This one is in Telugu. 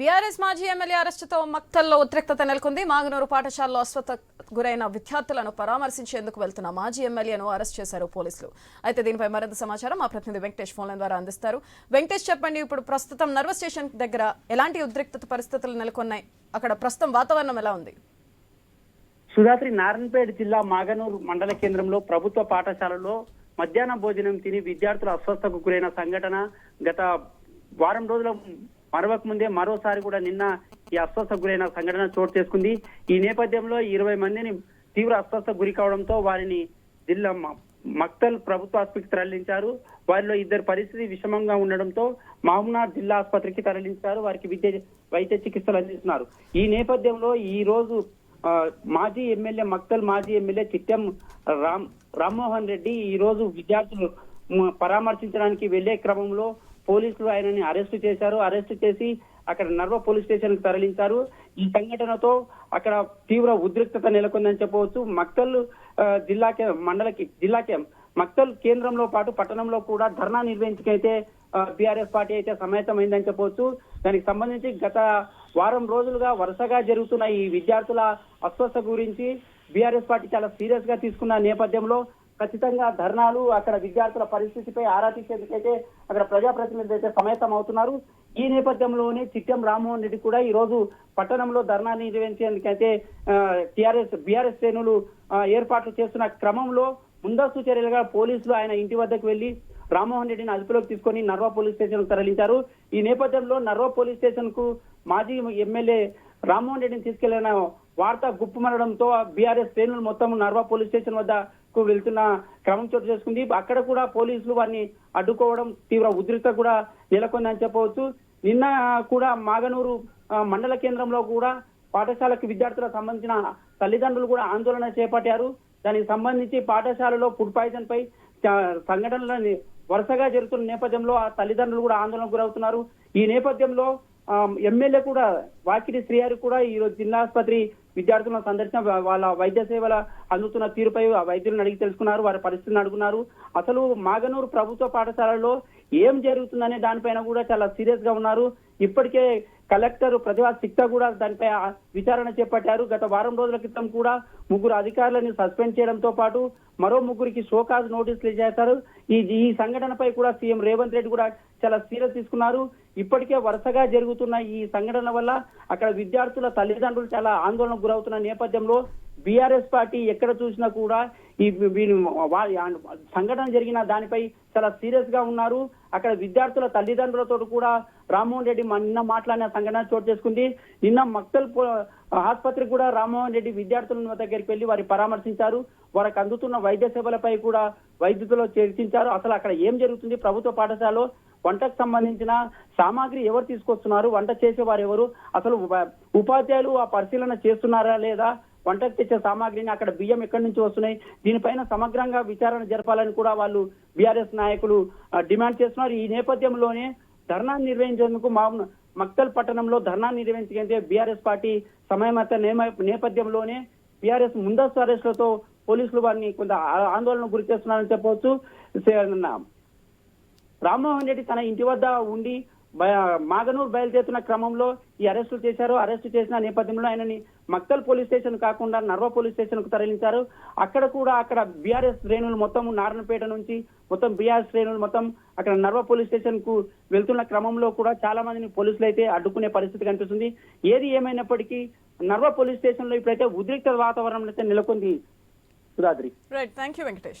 బీఆర్ఎస్ మాజీ ఎమ్మెల్యే అరెస్టుతో మక్తల్లో ఉద్రిక్తత నెలకొంది. మాగనూరు పాఠశాలలో అస్వత గురైన విద్యార్థులను పరామర్శించేందుకు వెళ్తున్న మాజీ ఎమ్మెల్యేను అరెస్ట్ చేశారు పోలీసులు. అయితే దీనిపై మరింత సమాచారం మా ప్రతినిధి వెంకటేష్ ఫోన్ల ద్వారా అందిస్తారు. వెంకటేష్ చెప్పండి ఇప్పుడు ప్రస్తుతం నర్వస్ స్టేషన్ దగ్గర ఎలాంటి ఉద్రిక్తత పరిస్థితులు నెలకొన్నాయి? అక్కడ ప్రస్తుతం వాతావరణం ఎలా ఉంది? సుధాత్రి నారాయణపేట జిల్లా మాగనూరు మండల కేంద్రంలో ప్రభుత్వ పాఠశాలలో మధ్యాహ్న భోజనం తిని విద్యార్థులు అస్వస్థకు గురైన సంఘటన గత వారం రోజుల మరవక ముందే మరోసారి కూడా నిన్న ఈ అస్వస్థ గురైన సంఘటన చోటు చేసుకుంది. ఈ నేపథ్యంలో ఇరవై మందిని తీవ్ర అస్వస్థ గురి కావడంతో వారిని జిల్లా మ- మక్తల్ ప్రభుత్వ ఆసుపత్రికి తరలించారు. వారిలో ఇద్దరు పరిస్థితి విషమంగా ఉండడంతో మహబూబ్నాథ్ జిల్లా ఆసుపత్రికి తరలించారు. వారికి విద్య వైద్య చికిత్సలు అందిస్తున్నారు. ఈ నేపథ్యంలో ఈ రోజు మాజీ ఎమ్మెల్యే మక్తల్ మాజీ ఎమ్మెల్యే చిట్టెం రామ్ రామ్మోహన్ రెడ్డి ఈ రోజు విద్యార్థులు పరామర్శించడానికి వెళ్ళే క్రమంలో పోలీసులు ఆయనని అరెస్టు చేశారు. అరెస్టు చేసి అక్కడ నర్వ పోలీస్ స్టేషన్కు తరలించారు. ఈ సంఘటనతో అక్కడ తీవ్ర ఉద్రిక్తత నెలకొందని చెప్పవచ్చు. మక్తల్ జిల్లా మండలకి జిల్లాకే మక్తల్ కేంద్రంలో పాటు పట్టణంలో కూడా ధర్నా నిర్వహించకైతే బీఆర్ఎస్ పార్టీ అయితే సమాయత్తమైందని చెప్పవచ్చు. దానికి సంబంధించి గత వారం రోజులుగా వరుసగా జరుగుతున్న ఈ విద్యార్థుల అస్వస్థ గురించి బీఆర్ఎస్ పార్టీ చాలా సీరియస్గా తీసుకున్న నేపథ్యంలో ఖచ్చితంగా ధర్నాలు అక్కడ విద్యార్థుల పరిస్థితిపై ఆరా తీసేందుకైతే అక్కడ ప్రజాప్రతినిధులు అయితే సమేతం అవుతున్నారు. ఈ నేపథ్యంలోనే చిట్టెం రామ్మోహన్ రెడ్డి కూడా ఈ రోజు పట్టణంలో ధర్నా నిర్వహించేందుకైతే టిఆర్ఎస్ బీఆర్ఎస్ శ్రేణులు ఏర్పాట్లు చేస్తున్న క్రమంలో ముందస్తు చర్యలుగా పోలీసులు ఆయన ఇంటి వద్దకు వెళ్ళి రామ్మోహన్ రెడ్డిని అదుపులోకి తీసుకొని నర్వా పోలీస్ స్టేషన్కు తరలించారు. ఈ నేపథ్యంలో నర్వా పోలీస్ స్టేషన్కు మాజీ ఎమ్మెల్యే రామ్మోహన్ రెడ్డిని తీసుకెళ్ళిన వార్త గుప్పుమనడంతో బీఆర్ఎస్ శ్రేణులు మొత్తం నర్వా పోలీస్ స్టేషన్ వద్దకు వెళ్తున్న క్రమం చోటు చేసుకుంది. అక్కడ కూడా పోలీసులు వారిని అడ్డుకోవడం తీవ్ర ఉద్రిక్త కూడా నెలకొందని చెప్పవచ్చు. నిన్న కూడా మాగనూరు మండల కేంద్రంలో కూడా పాఠశాలకు విద్యార్థులకు సంబంధించిన తల్లిదండ్రులు కూడా ఆందోళన చేపట్టారు. దానికి సంబంధించి పాఠశాలలో ఫుడ్ పాయిజన్ పై చ- సంఘటనలని వరుసగా జరుగుతున్న నేపథ్యంలో ఆ తల్లిదండ్రులు కూడా ఆందోళనకు గురవుతున్నారు. ఈ నేపథ్యంలో ఎమ్మెల్యే కూడా వాకిటి శ్రీహారి కూడా ఈ రోజు జిల్లా ఆసుపత్రి విద్యార్థులను సందర్శన వాళ్ళ వైద్య సేవల అందుతున్న తీరుపై ఆ వైద్యులను అడిగి తెలుసుకున్నారు వారి పరిస్థితిని అడుగున్నారు. అసలు మాగనూరు ప్రభుత్వ పాఠశాలలో ఏం జరుగుతుందనే దానిపైన కూడా చాలా సీరియస్గా ఉన్నారు. ఇప్పటికే కలెక్టర్ ప్రతిభా సిక్త కూడా దానిపై విచారణ చేపట్టారు. గత వారం రోజుల క్రితం కూడా ముగ్గురు అధికారులను సస్పెండ్ చేయడంతో పాటు మరో ముగ్గురికి షోకాజ్ నోటీసులు చేశారు ఈ ఈ సంఘటనపై కూడా సీఎం రేవంత్ రెడ్డి కూడా చాలా సీరియస్ తీసుకున్నారు. ఇప్పటికే వరుసగా జరుగుతున్న ఈ సంఘటన వల్ల అక్కడ విద్యార్థుల తల్లిదండ్రులు చాలా ఆందోళనకు గురవుతున్న నేపథ్యంలో బీఆర్ఎస్ పార్టీ ఎక్కడ చూసినా కూడా ఈ వీళ్ళు సంఘటన జరిగిన దానిపై చాలా సీరియస్గా ఉన్నారు. అక్కడ విద్యార్థుల తల్లిదండ్రులతో కూడా రామ్మోహన్ రెడ్డి నిన్న మాట్లాడిన సంఘటన చోటు చేసుకుంది. నిన్న మక్తల్ ఆసుపత్రికి కూడా రామ్మోహన్ రెడ్డి విద్యార్థుల దగ్గరికి వెళ్ళి వారి పరామర్శించారు. వారికి అందుతున్న వైద్య సేవలపై కూడా వైద్యులతో చర్చించారు. అసలు అక్కడ ఏం జరుగుతుంది? ప్రభుత్వ పాఠశాలలో వంటకు సంబంధించిన సామాగ్రి ఎవరు తీసుకొస్తున్నారు? వంట చేసే వారు ఎవరు? అసలు ఉప- ఉపాధ్యాయులు ఆ పరిశీలన చేస్తున్నారా లేదా? వంటకు తెచ్చే సామాగ్రిని అక్కడ బియ్యం ఎక్కడి నుంచి వస్తున్నాయి? దీనిపైన సమగ్రంగా విచారణ జరపాలని కూడా వాళ్ళు బీఆర్ఎస్ నాయకులు డిమాండ్ చేస్తున్నారు. ఈ నేపథ్యంలోనే ధర్నా నిర్వహించేందుకు మా మక్తల్ పట్టణంలో ధర్నా నిర్వహించగలిగితే బీఆర్ఎస్ పార్టీ సమయమత నేమ- నేపథ్యంలోనే బీఆర్ఎస్ ముందస్తు అరెస్టులతో పోలీసులు వారిని కొంత ఆందోళనకు గురి చేస్తున్నారని చెప్పవచ్చు. రామ్మోహన్ రెడ్డి తన ఇంటి వద్ద ఉండి మాగనూరు బయలుదేరుతున్న క్రమంలో ఈ అరెస్టులు చేశారు. అరెస్టు చేసిన నేపథ్యంలో ఆయనని మక్తల్ పోలీస్ స్టేషన్ కాకుండా నర్వ పోలీస్ స్టేషన్కు తరలించారు. అక్కడ కూడా అక్కడ బీఆర్ఎస్ శ్రేణులు మొత్తం నారాయణపేట నుంచి మొత్తం బీఆర్ఎస్ శ్రేణులు మొత్తం అక్కడ నర్వ పోలీస్ స్టేషన్కు వెళ్తున్న క్రమంలో కూడా చాలా మందిని పోలీసులు అయితే అడ్డుకునే పరిస్థితి కనిపిస్తుంది. ఏది ఏమైనప్పటికీ నర్వ పోలీస్ స్టేషన్లో ఇప్పుడైతే ఉద్రిక్త వాతావరణం అయితే నెలకొంది. Sudhadri right thank you Venkatesh